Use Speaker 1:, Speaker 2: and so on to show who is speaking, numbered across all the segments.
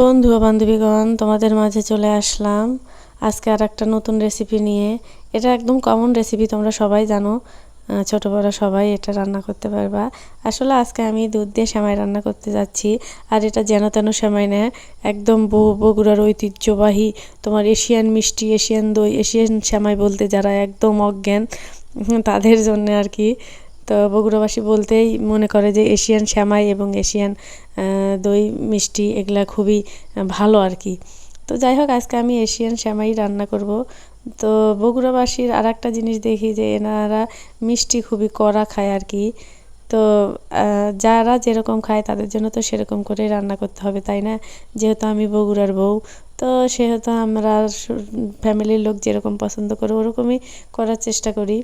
Speaker 1: বন্ধু বান্ধবীগণ, তোমাদের মাঝে চলে আসলাম আজকে আর একটা নতুন রেসিপি নিয়ে। এটা একদম কমন রেসিপি তোমরা সবাই জানো। ছোটো বড় সবাই এটা রান্না করতে পারবা। আসলে আজকে আমি দুধ দিয়ে সেমাই রান্না করতে যাচ্ছি, আর এটা যেন তেন সেমাই না, একদম বহু বগুড়ার ঐতিহ্যবাহী, তোমার এশিয়ান মিষ্টি, এশিয়ান দই, এশিয়ান সেমাই বলতে যারা একদম অজ্ঞান, তাদের জন্য আর কি। তো বগুড়াবাসী বলতেই মনে করে যে এশিয়ান শ্যামাই এবং এশিয়ান দই, মিষ্টি এগুলা খুবই ভালো আর কি। তো যাই হোক আজকে আমি এশিয়ান শ্যামাই রান্না করব। তো বগুড়াবাসীর আর একটা জিনিস দেখি যে এনারা মিষ্টি খুবই কড়া খায় আর কি। তো যারা যেরকম খায় তাদের জন্য তো সেরকম করেই রান্না করতে হবে, তাই না? যেহেতু আমি বগুড়ার বউ, তো সেহেতু আমরা ফ্যামিলির লোক যেরকম পছন্দ করে ওরকমই করার চেষ্টা করি।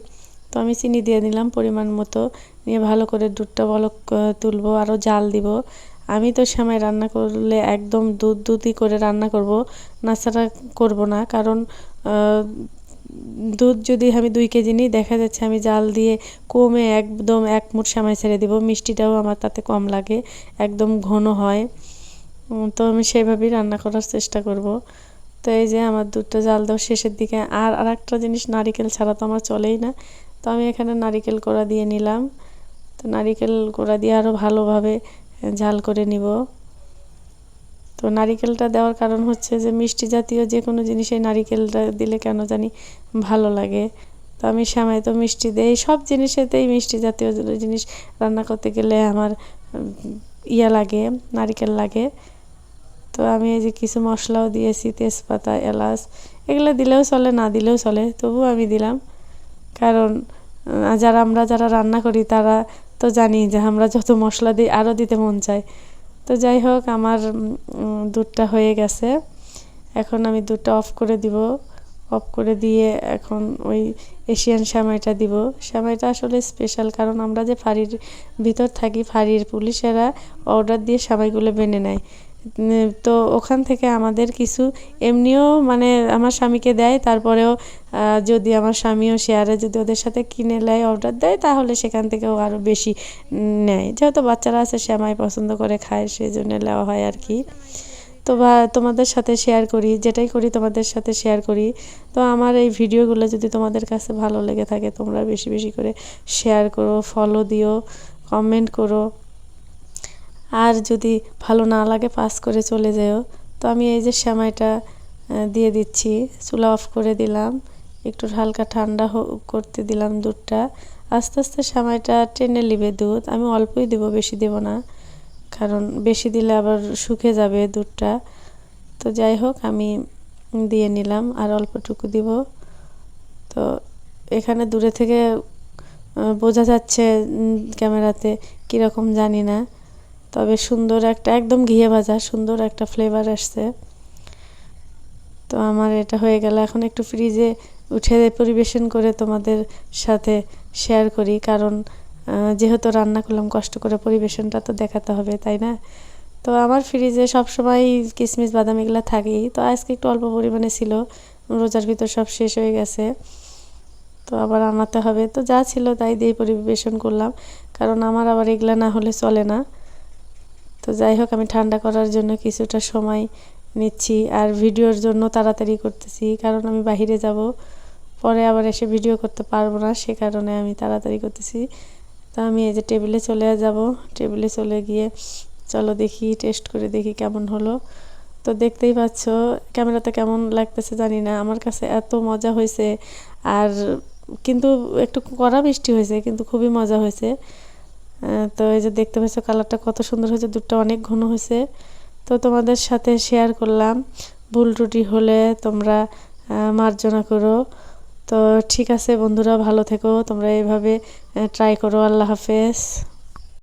Speaker 1: তো আমি চিনি দিয়ে দিলাম পরিমাণ মতো। নিয়ে ভালো করে দুধটা বলক তুলবো আরও জাল দিব। আমি তো সেমাই রান্না করলে একদম দুধ দুধই করে রান্না করব নাচাড়া করব না। কারণ দুধ যদি আমি দুই কেজি নিই, দেখা যাচ্ছে আমি জাল দিয়ে কমে একদম এক মুঠ সেমাই ছেড়ে দিব। মিষ্টিটাও আমার তাতে কম লাগে, একদম ঘন হয়। তো আমি সেইভাবেই রান্না করার চেষ্টা করব। তো এই যে আমার দুধটা জাল দেওয়া শেষের দিকে। আর আর একটা জিনিস নারিকেল ছাড়া তো আমার চলেই না। তো আমি এখানে নারিকেল কোড়া দিয়ে নিলাম। তো নারিকেল কোড়া দিয়ে আরও ভালোভাবে ঝাল করে নিব। তো নারিকেলটা দেওয়ার কারণ হচ্ছে যে, মিষ্টি জাতীয় যে কোনো জিনিসে নারিকেলটা দিলে কেন জানি ভালো লাগে। তো আমি শ্যামাই তো মিষ্টি দেই, সব জিনিসেতেই মিষ্টি জাতীয় জিনিস রান্না করতে গেলে আমার ইয়া লাগে, নারিকেল লাগে। তো আমি এই যে কিছু মশলাও দিয়েছি, তেজপাতা, এলাচ, এগুলো দিলেও চলে, না দিলেও চলে, তবুও আমি দিলাম। কারণ যারা আমরা যারা রান্না করি তারা তো জানি যে আমরা যত মশলা দিই আরও দিতে মন চায়। তো যাই হোক, আমার দুধটা হয়ে গেছে। এখন আমি দুধটা অফ করে দিব। অফ করে দিয়ে এখন ওই এশিয়ান শ্যামাইটা দিব। শ্যামাইটা আসলে স্পেশাল কারণ আমরা যে ফাঁড়ির ভিতর থাকি, ফাঁড়ির পুলিশেরা অর্ডার দিয়ে শ্যামাইগুলো বেনে নেয়। তো ওখান থেকে আমাদের কিছু এমনিও মানে আমার স্বামীকে দেয়, তারপরেও যদি আমার স্বামীও শেয়ারে যদি ওদের সাথে কিনে নেয় অর্ডার দেয়, তাহলে সেখান থেকেও আরও বেশি নেয়। যেহেতু বাচ্চারা আছে শ্যামাই পছন্দ করে খায় সেই জন্য নেওয়া হয় আর কি। তো বা তোমাদের সাথে শেয়ার করি, যেটাই করি তোমাদের সাথে শেয়ার করি। তো আমার এই ভিডিওগুলো যদি তোমাদের কাছে ভালো লেগে থাকে, তোমরা বেশি বেশি করে শেয়ার করো ফলো দিও কমেন্ট করো। আর যদি ভালো না লাগে পাস করে চলে যেও। তো আমি এই যে সেমাইটা দিয়ে দিচ্ছি, চুলা অফ করে দিলাম। একটু হালকা ঠান্ডা করতে দিলাম দুধটা। আস্তে আস্তে সেমাইটা টেনে নিবে দুধ। আমি অল্পই দেবো, বেশি দেবো না। কারণ বেশি দিলে আবার শুকে যাবে দুধটা। তো যাই হোক, আমি দিয়ে নিলাম আর অল্পটুকু দিব। তো এখানে দূরে থেকে বোঝা যাচ্ছে ক্যামেরাতে কীরকম জানি না। তবে সুন্দর একটা, একদম ঘিয়ে ভাজা, সুন্দর একটা ফ্লেভার আসছে। তো আমার এটা হয়ে গেল। এখন একটু ফ্রিজে উঠে পরিবেশন করে তোমাদের সাথে শেয়ার করি। কারণ যেহেতু রান্না করলাম, কষ্ট করে পরিবেশনটা তো দেখাতে হবে, তাই না? তো আমার ফ্রিজে সবসময় কিশমিশ বাদাম এগুলো থাকেই। তো আজকে একটু অল্প পরিমাণে ছিল, রোজার ভিতর সব শেষ হয়ে গেছে। তো আবার আনাতে হবে। তো যা ছিল তাই দিয়ে পরিবেশন করলাম, কারণ আমার আবার এগুলা না হলে চলে না। তো যাই হোক, আমি ঠান্ডা করার জন্য কিছুটা সময় নিচ্ছি, আর ভিডিওর জন্য তাড়াতাড়ি করতেছি, কারণ আমি বাইরে যাব, পরে আবার এসে ভিডিও করতে পারব না, সে কারণে আমি তাড়াতাড়ি করতেছি। তো আমি এই যে টেবিলে চলে যাব। টেবিলে চলে গিয়ে চলো দেখি টেস্ট করে দেখি কেমন হলো। তো দেখতেই পাচ্ছ ক্যামেরাতে কেমন লাগতেছে জানি না। আমার কাছে এত মজা হয়েছে। আর কিন্তু একটু কড়া মিষ্টি হয়েছে, কিন্তু খুবই মজা হয়েছে। তো এই যে দেখতে পাচ্ছ কালারটা কত সুন্দর হয়েছে, দুধটা অনেক ঘন হয়েছে। তো তোমাদের সাথে শেয়ার করলাম। ভুল ত্রুটি হলে তোমরা মার্জনা করো। তো ঠিক আছে বন্ধুরা ভালো থেকো তোমরা এভাবে ট্রাই করো আল্লাহ হাফেজ।